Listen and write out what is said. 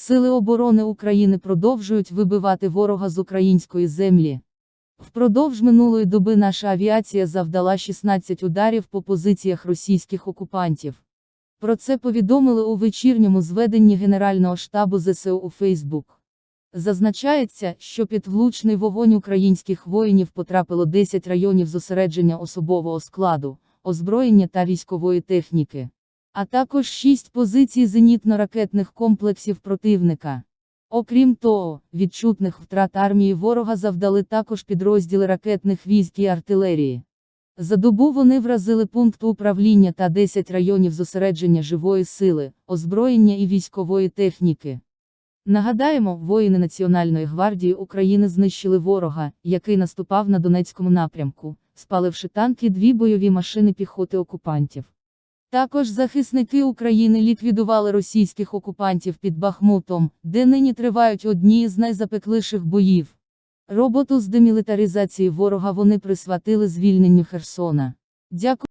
Сили оборони України продовжують вибивати ворога з української землі. Впродовж минулої доби наша авіація завдала 16 ударів по позиціях російських окупантів. Про це повідомили у вечірньому зведенні Генерального штабу ЗСУ у Фейсбук. Зазначається, що під влучний вогонь українських воїнів потрапило 10 районів зосередження особового складу, озброєння та військової техніки, а також 6 позицій зенітно-ракетних комплексів противника. Окрім того, відчутних втрат армії ворога завдали також підрозділи ракетних військ і артилерії. За добу вони вразили пункт управління та 10 районів зосередження живої сили, озброєння і військової техніки. Нагадаємо, воїни Національної гвардії України знищили ворога, який наступав на Донецькому напрямку, спаливши танки дві бойові машини піхоти окупантів. Також захисники України ліквідували російських окупантів під Бахмутом, де нині тривають одні з найзапекліших боїв. Роботу з демілітаризації ворога вони присвятили звільненню Херсона. Дякую.